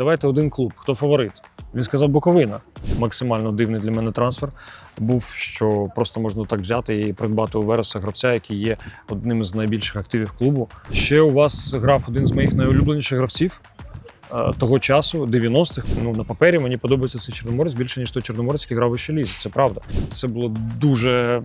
давайте один клуб. Хто фаворит? Він сказав Буковина. Максимально дивний для мене трансфер був, що просто можна так взяти і придбати у Вереса гравця, який є одним з найбільших активів клубу. Ще у вас грав один з моїх найулюбленіших гравців. Е, Того часу, 90-х, ну на папері мені подобається цей чорноморець більше, ніж той чорноморець, який грав вище лізі. Це правда. Це було дуже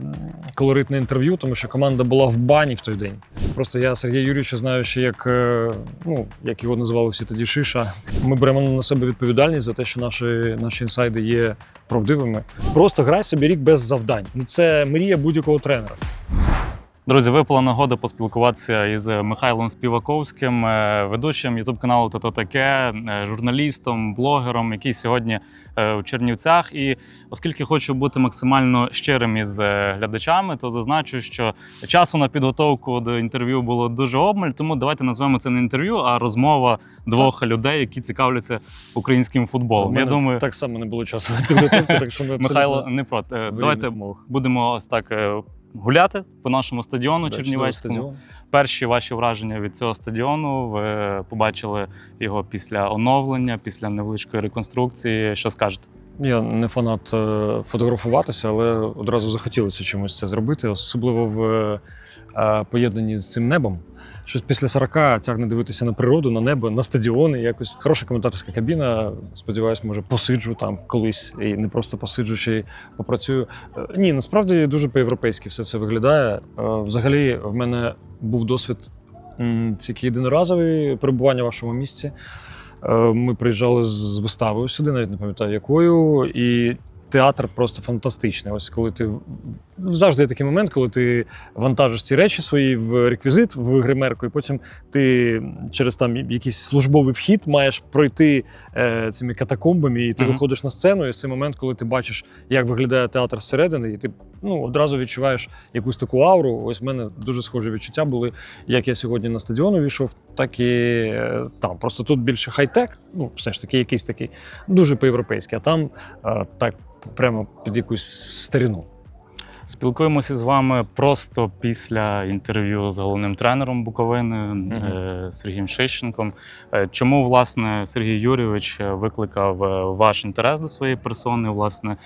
колоритне інтерв'ю, тому що команда була в бані в той день. Просто я Сергія Юрійовича знаю ще як, е, ну, як його називали всі тоді Шиша. Ми беремо на себе відповідальність за те, що наші, наші інсайди є правдивими. Просто грай собі рік без завдань. Ну це мрія будь-якого тренера. Друзі, випала нагода поспілкуватися із Михайлом Співаковським, е, ведучим ютуб каналу «То таке, е, журналістом, блогером, який сьогодні е, у Чернівцях. І оскільки хочу бути максимально щирим із е, глядачами, то зазначу, що часу на підготовку до інтерв'ю було дуже обмаль. Тому давайте назвемо це не інтерв'ю, а розмова двох людей, які цікавляться українським футболом. Я думаю, так само не було часу на підготовку, так що ми Михайло не проти. Е, Давайте будемо ось так е, гуляти по нашому стадіону Чернівецькому. стадіон. Перші ваші враження від цього стадіону. Ви побачили його після оновлення, після невеличкої реконструкції. Що скажете? Я не фанат е, фотографуватися, але одразу захотілося чомусь це зробити, особливо в е, е, поєднанні з цим небом. Щось після 40 тягне дивитися на природу, на небо, на стадіони. Якось хороша коментаторська кабіна. Сподіваюсь, може посиджу там колись і не просто посиджу, й попрацюю. Е, Ні, насправді дуже по-європейськи все це виглядає. Е, Взагалі, в мене був досвід тільки єдиноразовий перебування в вашому місці. Е, Ми приїжджали з виставою сюди, навіть не пам'ятаю якою, і театр просто фантастичний. Ось коли ти завжди є такий момент, коли ти вантажиш ці речі свої в реквізит, в гримерку, і потім ти через там якийсь службовий вхід маєш пройти е, цими катакомбами, і ти Мгм. виходиш на сцену. І це момент, коли ти бачиш, як виглядає театр зсередини, і ти ну, одразу відчуваєш якусь таку ауру. Ось в мене дуже схожі відчуття були, як я сьогодні на стадіон увійшов, так і е, там. Просто тут більше хай-тек, ну все ж таки, якийсь такий дуже по-європейськи, а там е, так прямо під якусь старину. Спілкуємося з вами просто після інтерв'ю з головним тренером Буковини е, Сергієм Шищенком. Е, Чому власне Сергій Юрійович викликав е, ваш інтерес до своєї персони, власне,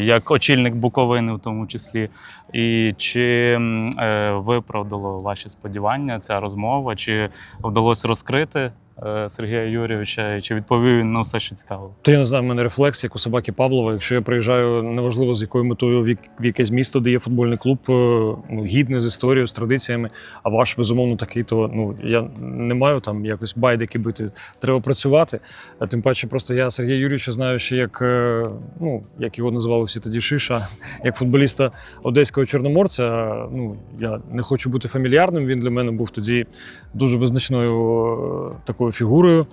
як очільник Буковини, в тому числі, і чи виправдало ваші сподівання ця розмова, чи вдалося розкрити Сергія Юрійовича, чи відповів він на все, що цікаво? То я не знаю, в мене рефлекс, як у собаки Павлова. Якщо я приїжджаю, неважливо з якою метою в як- в якесь місто, де є футбольний клуб, е, ну, гідне з історією, з традиціями, а ваш безумовно такий, то ну я не маю там якось байдики бити. Треба працювати. А тим паче, просто я Сергія Юрійовича знаю ще як е, ну як його називали всі тоді Шиша, як футболіста одеського чорноморця. Ну я не хочу бути фамільярним. Він для мене був тоді дуже визначною е, такою фігурою.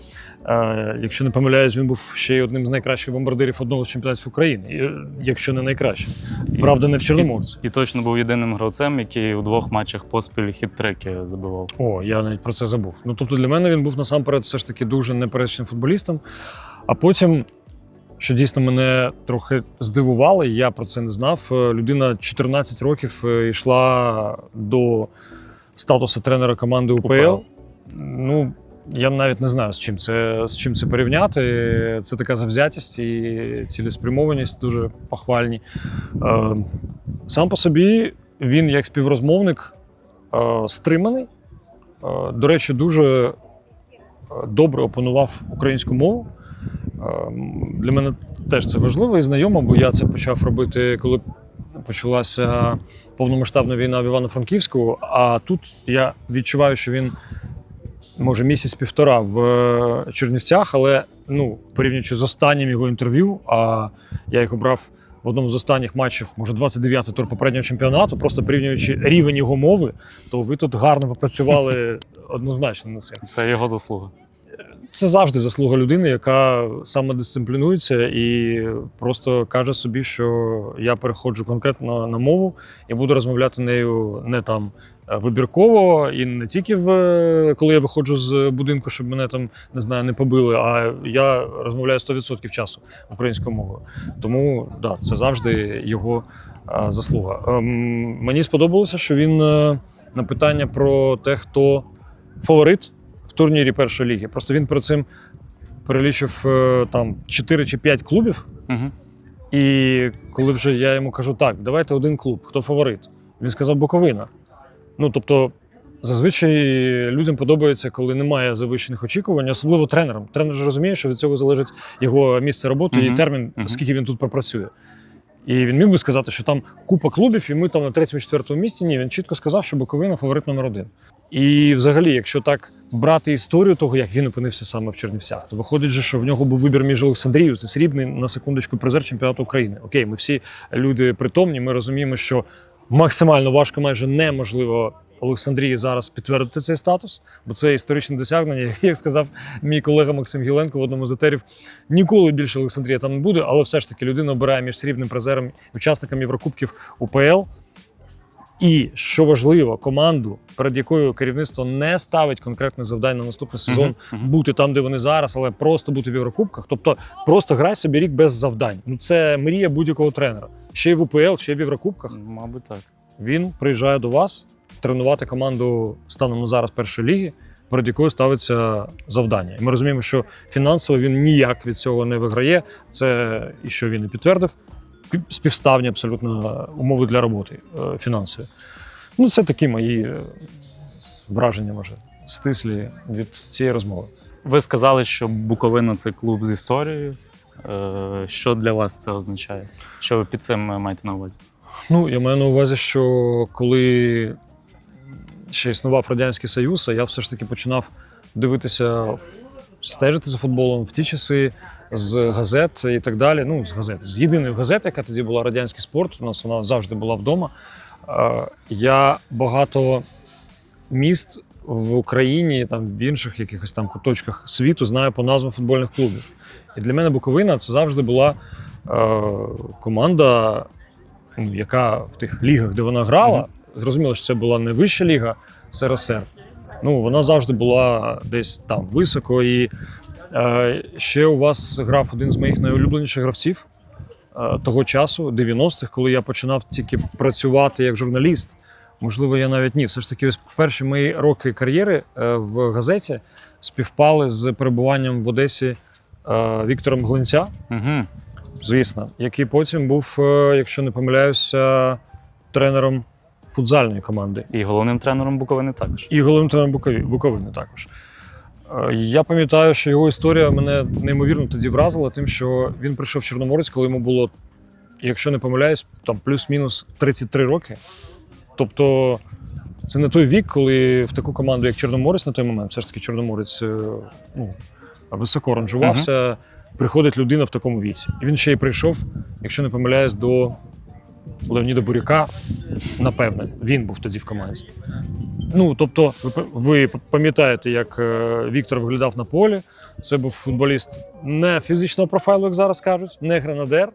Е, Якщо не помиляюсь, він був ще й одним з найкращих бомбардирів одного з чемпіонатів України, якщо не найкращим. Правда, не в Чорноморці. І точно був єдиним гравцем, який у двох матчах поспіль хіт-треки забивав. О, я навіть про це забув. Ну тобто для мене він був насамперед все ж таки дуже неперечним футболістом. А потім, що дійсно мене трохи здивувало, я про це не знав. е, Людина 14 років е, йшла до статусу тренера команди УПЛ. УПЛ. Ну, я навіть не знаю, з чим це, з чим це порівняти. Це така завзятість і цілеспрямованість дуже похвальні. Е, Сам по собі він, як співрозмовник, е, стриманий. Е, До речі, дуже добре опанував українську мову. Для мене теж це важливо і знайомо, бо я це почав робити, коли почалася повномасштабна війна в Івано-Франківську. А тут я відчуваю, що він може місяць-півтора в е, Чернівцях, але ну, порівнюючи з останнім його інтерв'ю, а я їх обрав в одному з останніх матчів, може 29-й тур попереднього чемпіонату, просто порівнюючи рівень його мови, то ви тут гарно попрацювали однозначно на це. Це його заслуга. Це завжди заслуга людини, яка самодисциплінується і просто каже собі, що я переходжу конкретно на мову і буду розмовляти нею не там е, вибірково і не тільки в коли я виходжу з будинку, щоб мене там не знаю, не побили. А я розмовляю 100% часу українською мовою. Тому да, це завжди його е, заслуга. Ем, Мені сподобалося, що він е, на питання про те, хто фаворит турнірі першої ліги. Просто він перед цим перелічив е, там 4 чи 5 клубів. Угу. І коли вже я йому кажу, так, давайте один клуб, хто фаворит? Він сказав Буковина. Ну тобто, зазвичай людям подобається, коли немає завищених очікувань, особливо тренерам. Тренер ж розуміє, що від цього залежить його місце роботи і термін, Мгм. скільки він тут пропрацює. І він міг би сказати, що там купа клубів, і ми там на третьому-четвертому місці. Ні, він чітко сказав, що Буковина фаворит номер один. І взагалі, якщо так брати історію того, як він опинився саме в Чернівцях, то виходить, же, що в нього був вибір між Олександрією, це срібний на секундочку призер чемпіонату України. Окей, ми всі люди притомні, ми розуміємо, що максимально важко, майже неможливо Олександрії зараз підтвердити цей статус, бо це історичне досягнення. Як сказав мій колега Максим Гіленко в одному з етерів, ніколи більше Олександрія там не буде, але все ж таки людина обирає між срібним призером, учасником Єврокубків УПЛ. І що важливо, команду, перед якою керівництво не ставить конкретне завдання на наступний сезон, бути там, де вони зараз, але просто бути в Єврокубках. Тобто просто грай собі рік без завдань. Ну це мрія будь-якого тренера. Ще й в УПЛ, ще й в Єврокубках. Мабуть, так. Він приїжджає до вас тренувати команду станом на зараз першої ліги, перед якою ставиться завдання. І ми розуміємо, що фінансово він ніяк від цього не виграє. Це і що він і підтвердив. Співставні абсолютно умови для роботи е, фінансові. Ну, це такі мої е, враження, може, стислі від цієї розмови. Ви сказали, що Буковина це клуб з історією. Е, Що для вас це означає? Що ви під цим маєте на увазі? Ну, я маю на увазі, що коли ще існував Радянський Союз, а я все ж таки починав дивитися, стежити за футболом в ті часи з газет і так далі. Ну, з газет, з єдиної газети, яка тоді була радянський спорт. У нас вона завжди була вдома. Я багато міст в Україні, там в інших якихось там куточках світу знаю по назвам футбольних клубів. І для мене Буковина це завжди була е, команда, ну, яка в тих лігах, де вона грала. Зрозуміло, що це була не вища ліга СРСР. Ну, вона завжди була десь там високо. І е, ще у вас грав один з моїх найулюбленіших гравців е, того часу, 90-х, коли я починав тільки працювати як журналіст. Можливо, я навіть ні. Все ж таки, ось перші мої роки кар'єри е, в газеті співпали з перебуванням в Одесі е, Віктором Глинця, Угу. звісно, який потім був, е, якщо не помиляюся, тренером футзальної команди І головним тренером Буковини також. і головним тренером Буковини також. Е, Я пам'ятаю, що його історія мене неймовірно тоді вразила, тим, що він прийшов в Чорноморець, коли йому було, якщо не помиляюсь, там плюс-мінус 33 роки. Тобто це не той вік, коли в таку команду, як Чорноморець на той момент, все ж таки Чорноморець е, ну, високо ранжувався, приходить людина в такому віці. І він ще й прийшов, якщо не помиляюсь, до Леоніда Буряка, напевне, він був тоді в команді. Ну, тобто, ви, пам'ятаєте, як е, Віктор виглядав на полі. Це був футболіст не фізичного профайлу, як зараз кажуть, не гренадер,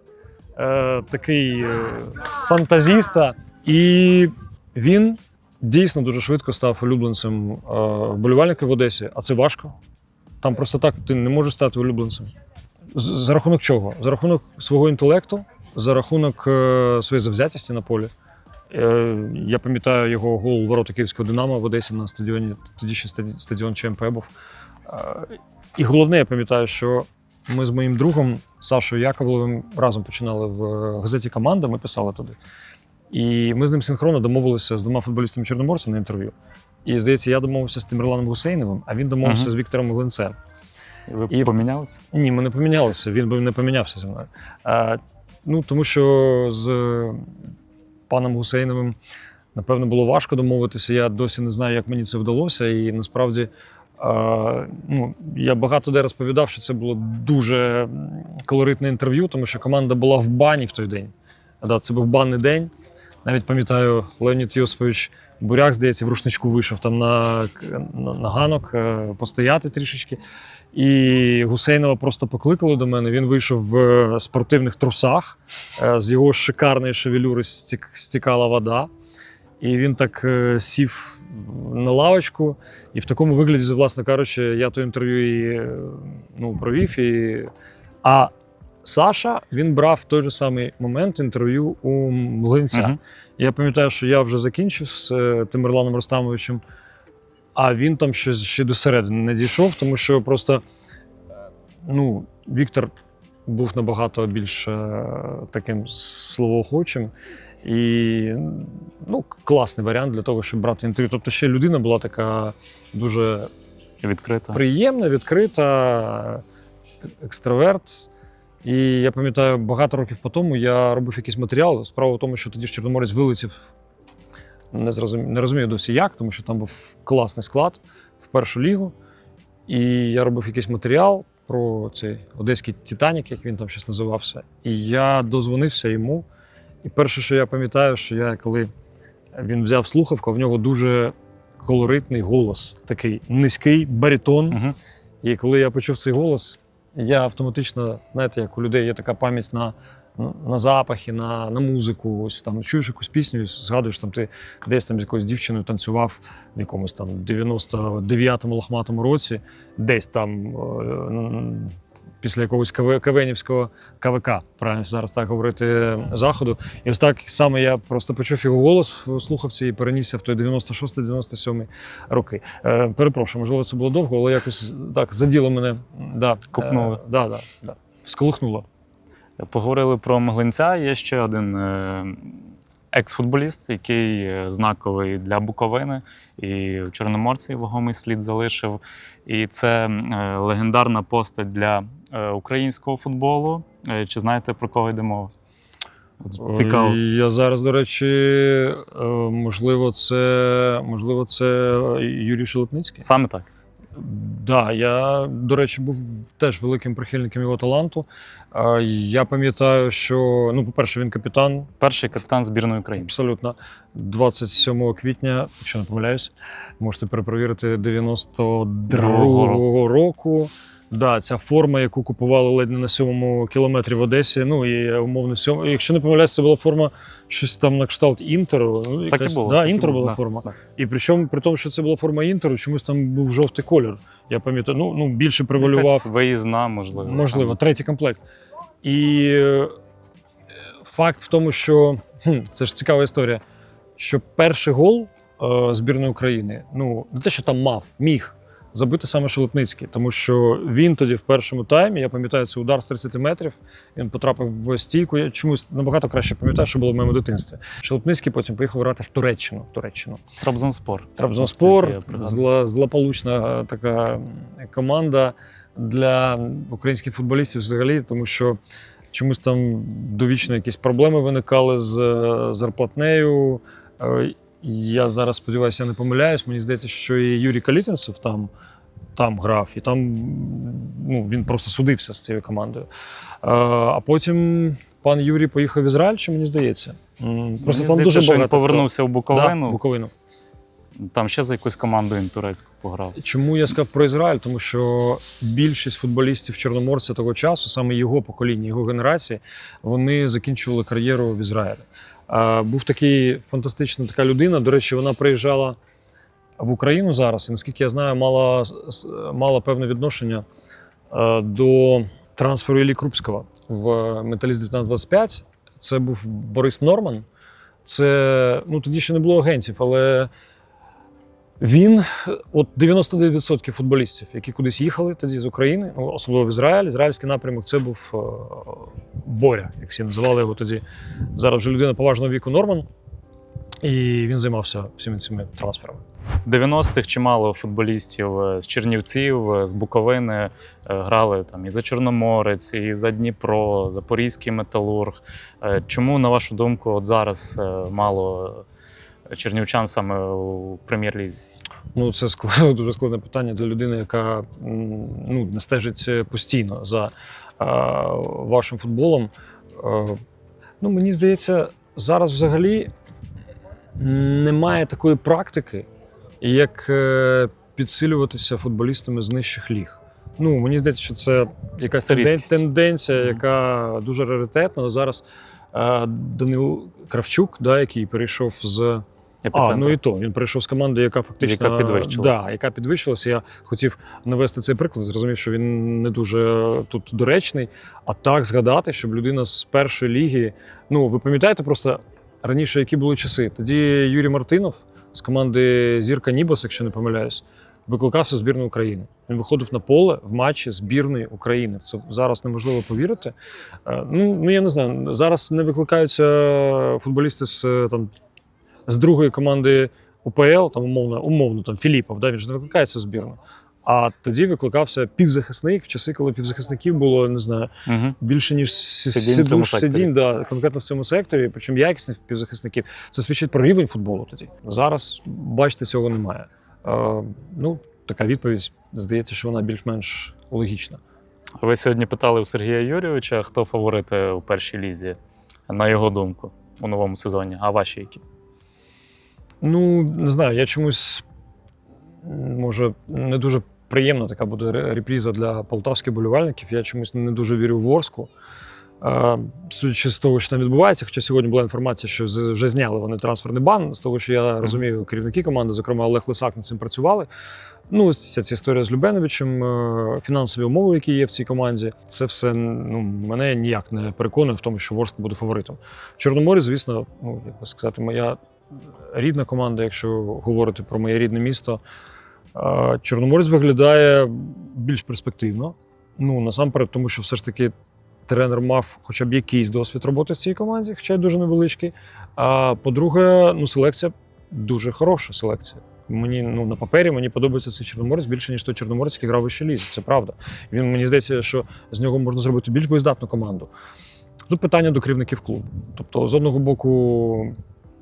е, такий е, фантазіста. І він дійсно дуже швидко став улюбленцем е, вболівальників в Одесі, а це важко. Там просто так ти не можеш стати улюбленцем. За рахунок чого? За рахунок свого інтелекту, за рахунок е, своєї завзятості на полі. Е, Я пам'ятаю його гол у ворота Київського Динамо в Одесі на стадіоні, тоді ще стадіон ЧМП був. Е, І головне, я пам'ятаю, що ми з моїм другом Сашою Яковлевим разом починали в газеті Команда, ми писали туди. І ми з ним синхронно домовилися з двома футболістами Чорноморця на інтерв'ю. І здається, я домовився з Тимирланом Гусейновим, а він домовився Мгм. з Віктором Глинцем. Ви І- помінялися? Ні, ми не помінялися. Він би не помінявся зі мною. Ну, тому що з е, паном Гусейновим, напевно, було важко домовитися. Я досі не знаю, як мені це вдалося. І насправді а, ну, я багато де розповідав, що це було дуже колоритне інтерв'ю, тому що команда була в бані в той день. Це був банний день. Навіть пам'ятаю, Леонід Йосипович Буряк, здається, в рушничку вийшов там на, на, на ганок е, постояти трішечки. І Гусейнова просто покликали до мене. Він вийшов в е, спортивних трусах. Е, З його шикарної шевелюри стік- стікала вода. І він так е, сів на лавочку. І в такому вигляді, власне кажучи, я то інтерв'ю і ну, провів. І... А Саша він брав в той же самий момент інтерв'ю у Млинця. Мгм. Я пам'ятаю, що я вже закінчив з Тимирланом Ростамовичем, а він там ще, ще до середини не дійшов, тому що просто е, ну, Віктор був набагато більш е, таким словоохочим. І ну, класний варіант для того, щоб брати інтерв'ю. Тобто ще людина була така дуже Відкрита. приємна, відкрита, екстраверт. І я пам'ятаю, багато років по тому я робив якийсь матеріал. Справа в тому, що тоді ж Чорноморець вилетів. Не, зрозумів, не розумію досі як, тому що там був класний склад в першу лігу. І я робив якийсь матеріал про цей одеський Титанік, як він там щось називався. І я дозвонився йому. І перше, що я пам'ятаю, що я коли він взяв слухавку, в нього дуже колоритний голос, такий низький баритон. Угу. І коли я почув цей голос, я автоматично, знаєте, як у людей є така пам'ять на, на запахи, на, на музику. Ось там чуєш якусь пісню, і згадуєш, там ти десь там з якоюсь дівчиною танцював в якомусь там 99-му лохматому році, десь там е, після якогось кавенівського КВК, правильно зараз так говорити, заходу. І ось так саме я просто почув його голос в слухавці і перенісся в той 96-97 роки. Е, перепрошую, можливо, це було довго, але якось так заділо мене. Да, Копнуло. Е, да, да, да. Всколихнуло. Поговорили про Мглинця. Є ще один е, екс-футболіст, який е, знаковий для Буковини і в Чорноморці вагомий слід залишив. І це е, легендарна постать для українського футболу. Чи знаєте про кого йде мова? Цікаво. Я зараз, до речі, можливо, це можливо, це Юрій Шелепницький. Саме так. Да, я, до речі, був теж великим прихильником його таланту. Я пам'ятаю, що, ну, по-перше, він капітан Перший капітан збірної України. Абсолютно. 27 квітня, якщо не помиляюсь, можете перепровірити 92-го року. Да, ця форма, яку купували ледь не на сьомому кілометрі в Одесі. Ну і умовно сьому. Якщо не помиляюсь, це була форма щось там на кшталт інтеру. Ну, Так і було. Да, так інтер було, була да, форма. так. І причому при тому, що це була форма інтеру, чомусь там був жовтий колір. Я пам'ятаю, ну, ну більше превалював. Якась виїзна, можливо. Можливо, там. третій комплект. І е, факт в тому, що хм, це ж цікава історія, що перший гол е, збірної України, ну, не те, що там мав, міг забити саме Шелепницький, тому що він тоді в першому таймі, я пам'ятаю, це удар з 30 метрів, він потрапив в стійку. Я чомусь набагато краще пам'ятаю, що було в моєму дитинстві. Шелепницький потім поїхав грати в Туреччину. в Туреччину. Трабзонспор. Трабзонспор, зла, злополучна така команда для українських футболістів взагалі, тому що чомусь там довічно якісь проблеми виникали з е, зарплатнею. Я зараз сподіваюся, я не помиляюсь. Мені здається, що і Юрій Калітінцев там, там грав, і там ну, він просто судився з цією командою. Е, А потім пан Юрій поїхав в Ізраїль, чи мені здається. Просто Мені там здається, дуже багато. він повернувся в Да, Буковину. Там ще за якусь команду він турецьку пограв. Чому я сказав про Ізраїль? Тому що більшість футболістів Чорноморця того часу, саме його покоління, його генерації, вони закінчували кар'єру в Ізраїлі. Був такий фантастична така людина. До речі, вона приїжджала в Україну зараз, і наскільки я знаю, мала, мала певне відношення до трансферу Іллі Крупського в Металіст 1925. Це був Борис Норман. Це ну тоді ще не було агентів, але він, от 99% футболістів, які кудись їхали тоді з України, особливо в Ізраїль, ізраїльський напрямок, це був е, Боря, як всі називали його тоді. Зараз вже людина поважного віку Норман. І він займався всіми цими трансферами. В 90-х чимало футболістів е, з Чернівців, е, з Буковини грали там і за Чорноморець, і за Дніпро, Запорізький металург. Чому, на вашу думку, от зараз мало чернівчан саме у прем'єр-лізі? Ну, це склад, дуже складне питання для людини, яка ну, не стежить постійно за е, вашим футболом. Е, ну, мені здається, зараз взагалі немає такої практики, як е, підсилюватися футболістами з нижчих ліг. Ну, мені здається, що це якась Це тенденція, яка дуже раритетна. Зараз е, Данил Кравчук, да, який перейшов з а, ну і то. Він прийшов з команди, яка фактично Яка підвищилась. Да, яка підвищилася. Я хотів навести цей приклад, зрозумів, що він не дуже тут доречний. А так згадати, щоб людина з першої ліги. Ну, ви пам'ятаєте просто раніше, які були часи? Тоді Юрій Мартинов з команди Зірка Нібас, якщо не помиляюсь. викликався збірну України. Він виходив на поле в матчі збірної України. Це зараз неможливо повірити. Е, Ну, ну я не знаю. Зараз не викликаються футболісти з е, там з другої команди УПЛ, там умовно, умовно там Філіпов, да, він ж не викликається в збірну. А тоді викликався півзахисник в часи, коли півзахисників було не знаю Угу. більше ніж сидуш сидінь, да, конкретно в цьому секторі, причому якісних півзахисників. Це свідчить про рівень футболу тоді. Зараз, бачите, цього немає. Е, ну, така відповідь, здається, що вона більш-менш логічна. Ви сьогодні питали у Сергія Юрійовича, хто фаворити у першій лізі, на його думку, у новому сезоні. А ваші які? Ну, не знаю, я чомусь може не дуже приємна така буде репріза для полтавських болівальників. Я чомусь не дуже вірю в Ворску. Е, Судячи з того, що там відбувається, хоча сьогодні була інформація, що вже зняли вони трансферний бан. З того, що я розумію, керівники команди, зокрема Олег Лисак, над цим працювали. Ну, ця, ця історія з Любеновичем, е, фінансові умови, які є в цій команді, це все ну, мене ніяк не переконує в тому, що Ворск буде фаворитом. В Чорноморі, звісно, ну як би сказати, моя рідна команда, якщо говорити про моє рідне місто. Чорноморець виглядає більш перспективно. Ну, насамперед, тому що все ж таки тренер мав хоча б якийсь досвід роботи в цій команді, хоча й дуже невеличкий. А по-друге, ну, селекція дуже хороша селекція. Мені ну на папері мені подобається цей чорноморець більше, ніж той чорноморець, який грав вище лізі. Це правда. Він мені здається, що з нього можна зробити більш боєздатну команду. Тут питання до керівників клубу. Тобто, з одного боку,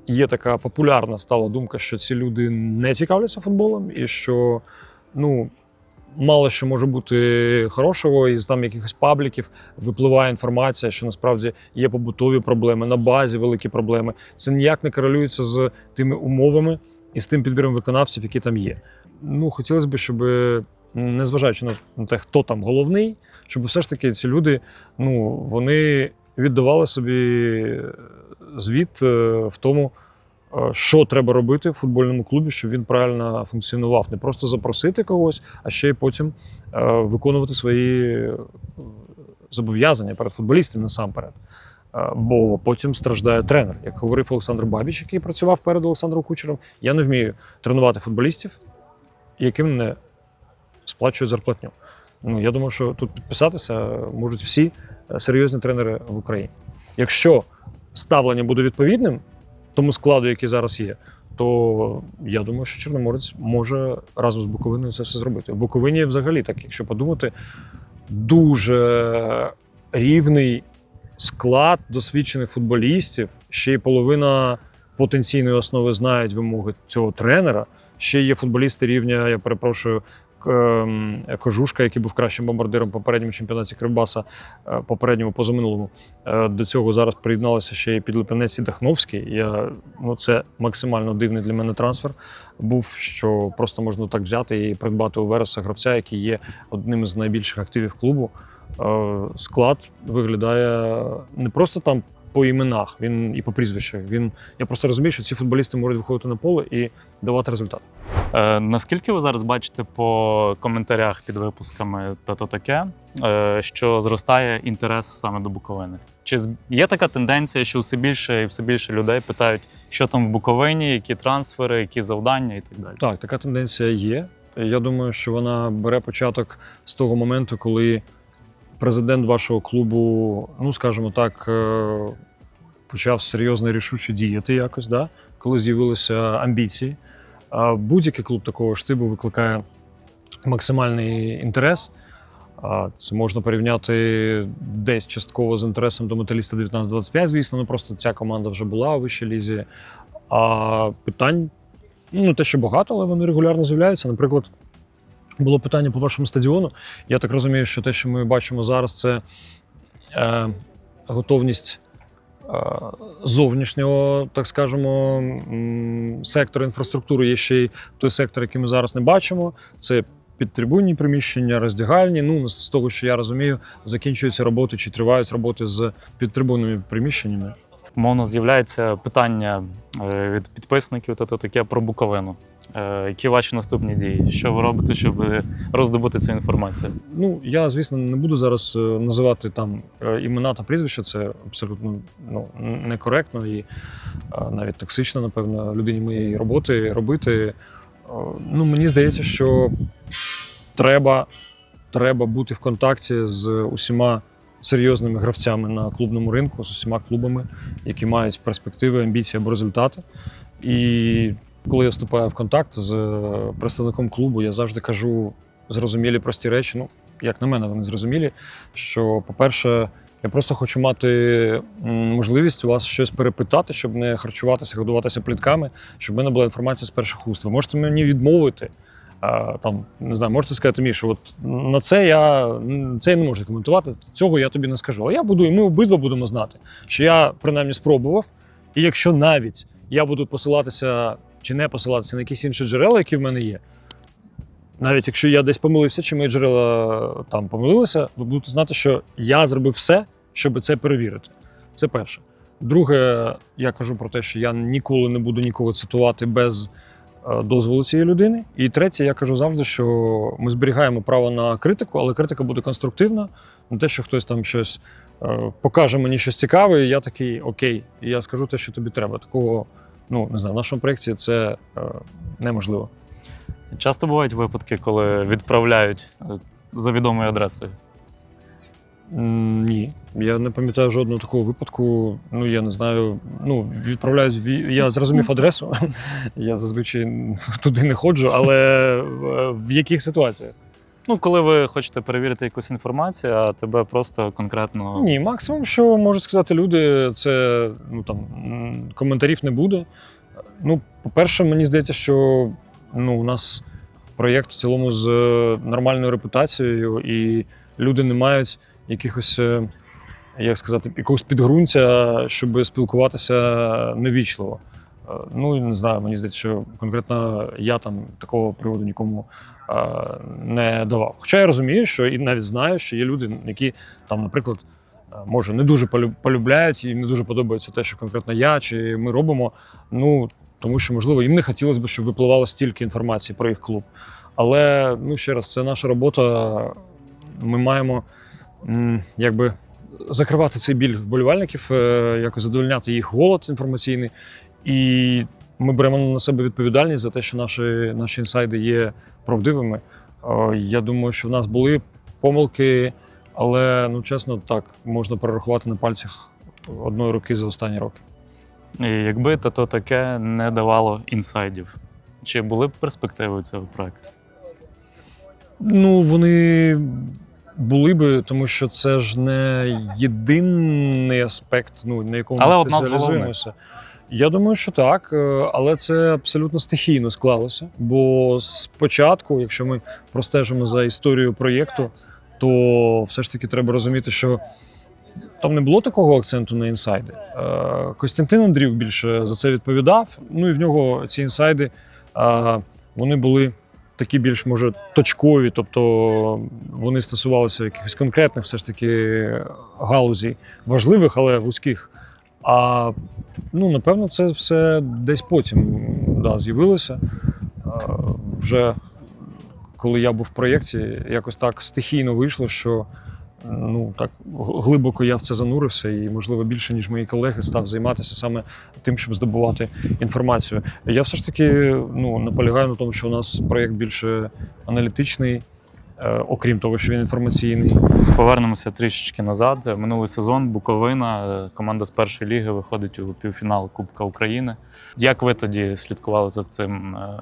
є така популярна стала думка, що ці люди не цікавляться футболом, і що ну, мало що може бути хорошого, із там якихось пабліків випливає інформація, що насправді є побутові проблеми, на базі великі проблеми. Це ніяк не корелюється з тими умовами і з тим підбіром виконавців, які там є. Ну, хотілося б, щоб, незважаючи на- те, хто там головний, щоб все ж таки ці люди ну, вони віддавали собі звіт е, в тому, е, що треба робити в футбольному клубі, щоб він правильно функціонував. Не просто запросити когось, а ще й потім е, виконувати свої зобов'язання перед футболістами насамперед. Бо потім страждає тренер. Як говорив Олександр Бабіч, який працював перед Олександром Кучером, я не вмію тренувати футболістів, яким не сплачують зарплатню. Ну, я думаю, що тут підписатися можуть всі серйозні тренери в Україні. Якщо ставлення буде відповідним тому складу, який зараз є, то я думаю, що Чорноморець може разом з Буковиною це все зробити. В Буковині, взагалі, так, якщо подумати, дуже рівний склад досвідчених футболістів, ще й половина потенційної основи знають вимоги цього тренера. Ще є футболісти рівня, я перепрошую, Кожушка, який був кращим бомбардиром попередньому чемпіонаті Кривбаса, е, попередньому позаминулому. Е, До цього зараз приєдналися ще й підлипенець і Дахновський. Я, ну, це максимально дивний для мене трансфер був, що просто можна так взяти і придбати у Вереса гравця, який є одним з найбільших активів клубу. Е, Склад виглядає не просто там по іменах, він і по прізвищах. Він я просто розумію, що ці футболісти можуть виходити на поле і давати результат. Е, наскільки ви зараз бачите по коментарях під випусками та то таке, е, що зростає інтерес саме до Буковини? Чи є така тенденція, що все більше і все більше людей питають, що там в Буковині, які трансфери, які завдання і так далі? Так, така тенденція є. Я думаю, що вона бере початок з того моменту, коли президент вашого клубу, ну скажімо так, е, почав серйозно рішуче діяти якось, да? коли з'явилися амбіції. А Будь-який клуб такого штибу викликає максимальний інтерес. Це можна порівняти десь частково з інтересом до металіста 19-25, звісно, ну просто ця команда вже була у вищій лізі. А питань ну, те, що багато, але вони регулярно з'являються. Наприклад, було питання по вашому стадіону. Я так розумію, що те, що ми бачимо зараз, це е, готовність е, зовнішнього, так скажемо, сектору інфраструктури. Є ще й той сектор, який ми зараз не бачимо. Це підтрибунні приміщення, роздягальні. Ну, з того, що я розумію, закінчуються роботи чи тривають роботи з підтрибунними приміщеннями. Мовно з'являється питання е, від підписників то таке про Буковину. Е, Які ваші наступні дії? Що ви робите, щоб роздобути цю інформацію? Ну, я, звісно, не буду зараз е, називати там імена та прізвища, це абсолютно ну, некоректно і навіть токсично, напевно, людині моєї роботи робити. ну, мені здається, що треба, треба бути в контакті з усіма серйозними гравцями на клубному ринку, з усіма клубами, які мають перспективи, амбіції або результати. І коли я вступаю в контакт з е, представником клубу, я завжди кажу зрозумілі прості речі. Ну, як на мене, вони зрозумілі. Що, по-перше, я просто хочу мати можливість у вас щось перепитати, щоб не харчуватися, годуватися плітками, щоб в мене була інформація з перших уст. Ви можете мені відмовити. Там, не знаю, можете сказати, Міша, от на це я, це я не можу коментувати, цього я тобі не скажу. Але я буду, і ми обидва будемо знати, що я принаймні спробував, і якщо навіть я буду посилатися чи не посилатися на якісь інші джерела, які в мене є, навіть якщо я десь помилився, чи мої джерела там помилилися, ви будете знати, що я зробив все, щоб це перевірити. Це перше. Друге, я кажу про те, що я ніколи не буду нікого цитувати без е, дозволу цієї людини. І третє, я кажу завжди, що ми зберігаємо право на критику, але критика буде конструктивна. Не те, що хтось там щось е, покаже мені щось цікаве, і я такий окей, і я скажу те, що тобі треба. Такого, ну не знаю, в нашому проєкті це е, неможливо. Часто бувають випадки, коли відправляють е, за відомою адресою. Ні, я не пам'ятаю жодного такого випадку. Ну я не знаю. Ну відправляють я зрозумів адресу. Я зазвичай туди не ходжу, але в- в яких ситуаціях? Ну, коли ви хочете перевірити якусь інформацію, а тебе просто конкретно Ні, максимум, що можуть сказати люди, це ну там коментарів не буде. Ну, по-перше, мені здається, що ну, у нас проєкт в цілому з е, нормальною репутацією, і люди не мають якихось, е, як сказати, якогось підґрунтя, щоб спілкуватися невічливо. Е, Ну, не знаю, мені здається, що конкретно я там такого приводу нікому е, не давав. Хоча я розумію, що і навіть знаю, що є люди, які там, наприклад, може не дуже полю- полюбляють і не дуже подобається те, що конкретно я чи ми робимо. Ну тому що, можливо, їм не хотілося б, щоб випливало стільки інформації про їх клуб. Але ну ще раз, це наша робота. Ми маємо якби закривати цей біль вболівальників, е, якось задовольняти їх голод інформаційний. І ми беремо на себе відповідальність за те, що наші, наші інсайди є правдивими. Е, Я думаю, що в нас були помилки, але ну чесно, так можна перерахувати на пальцях одної руки за останні роки. І якби та то таке не давало інсайдів. Чи були б перспективи цього проекту? Ну, вони були би, тому що це ж не єдиний аспект, ну, на якому Але ми спеціалізуємося. Я думаю, що так, е, але це абсолютно стихійно склалося. Бо спочатку, якщо ми простежимо за історією проєкту, то все ж таки треба розуміти, що там не було такого акценту на інсайди. Е, Костянтин Андрів більше за це відповідав. Ну і в нього ці інсайди е, вони були такі більш може точкові, тобто вони стосувалися якихось конкретних все ж таки галузей, важливих, але вузьких. А ну, напевно, це все десь потім да, з'явилося. Вже коли я був в проєкті, якось так стихійно вийшло, що ну так глибоко я в це занурився, і можливо більше ніж мої колеги став займатися саме тим, щоб здобувати інформацію. Я все ж таки ну наполягаю на тому, що у нас проєкт більше аналітичний, е, окрім того, що він інформаційний. Повернемося трішечки назад. Минулий сезон Буковина, е, команда з першої ліги виходить у півфінал Кубка України. Як ви тоді слідкували за цим, е,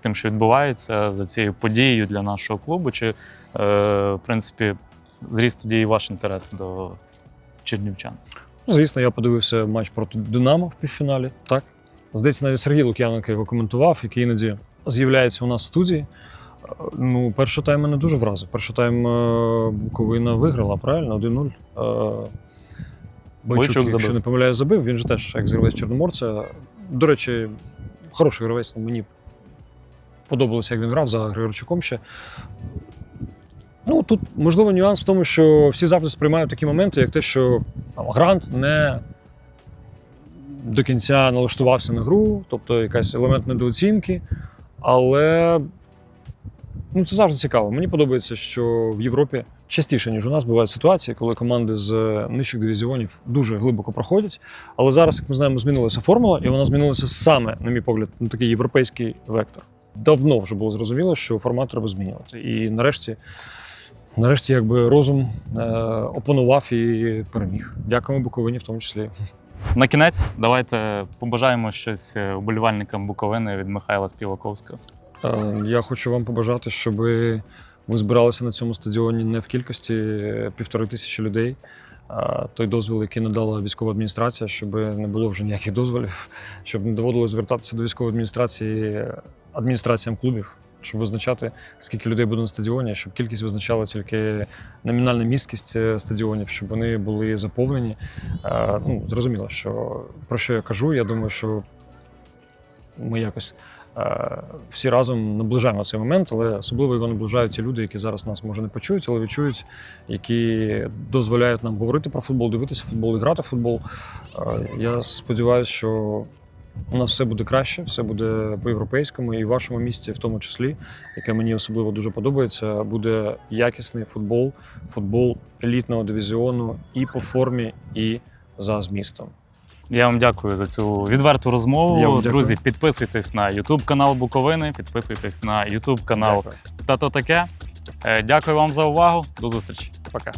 тим, що відбувається, за цією подією для нашого клубу? Чи, в принципі, зріс тоді і ваш інтерес до чернівчан? Ну, Звісно, я подивився матч проти Динамо в півфіналі. Так. Здається, навіть Сергій Лук'яненко його коментував, який іноді з'являється у нас в студії. Е, Ну, перший тайм мене дуже вразив. Перший тайм е, Буковина виграла, правильно? 1-0. Е, Бойчук, Бойчук якщо забив. не помиляю, забив. Він же теж екс-гравець Чорноморця. До речі, хороший гравець. Мені подобалося, як він грав за Григорчуком ще. Ну, тут можливо нюанс в тому, що всі завжди сприймають такі моменти, як те, що там, грант не до кінця налаштувався на гру, тобто якийсь елемент недооцінки. Але ну, це завжди цікаво. Мені подобається, що в Європі частіше, ніж у нас, бувають ситуації, коли команди з нижчих дивізіонів дуже глибоко проходять. Але зараз, як ми знаємо, змінилася формула, і вона змінилася саме, на мій погляд, на такий європейський вектор. давно вже було зрозуміло, що формат треба змінювати. І нарешті, нарешті, якби розум е, опанував і переміг. Дякуємо Буковині, в тому числі. На кінець давайте побажаємо щось е, вболівальникам Буковини від Михайла Співаковського. Е, Я хочу вам побажати, щоб ми збиралися на цьому стадіоні не в кількості е, півтори тисячі людей. Той дозвіл, який надала військова адміністрація, щоб не було вже ніяких дозволів, щоб не доводилось звертатися до військової адміністрації е, адміністраціям клубів, щоб визначати, скільки людей буде на стадіоні, щоб кількість визначала тільки номінальна місткість е, стадіонів, щоб вони були заповнені. Е, Ну, зрозуміло, що про що я кажу. Я думаю, що ми якось е, всі разом наближаємо цей момент, але особливо його наближають ті люди, які зараз нас може не почують, але відчують, які дозволяють нам говорити про футбол, дивитися футбол і грати в футбол. Я сподіваюся, що у нас все буде краще, все буде по-європейському, і в вашому місті, в тому числі, яке мені особливо дуже подобається, буде якісний футбол, футбол елітного дивізіону і по формі, і за змістом. Я вам дякую за цю відверту розмову. Друзі, підписуйтесь на YouTube канал Буковини, підписуйтесь на YouTube канал. Тато таке. Е, Дякую вам за увагу. До зустрічі. Пока.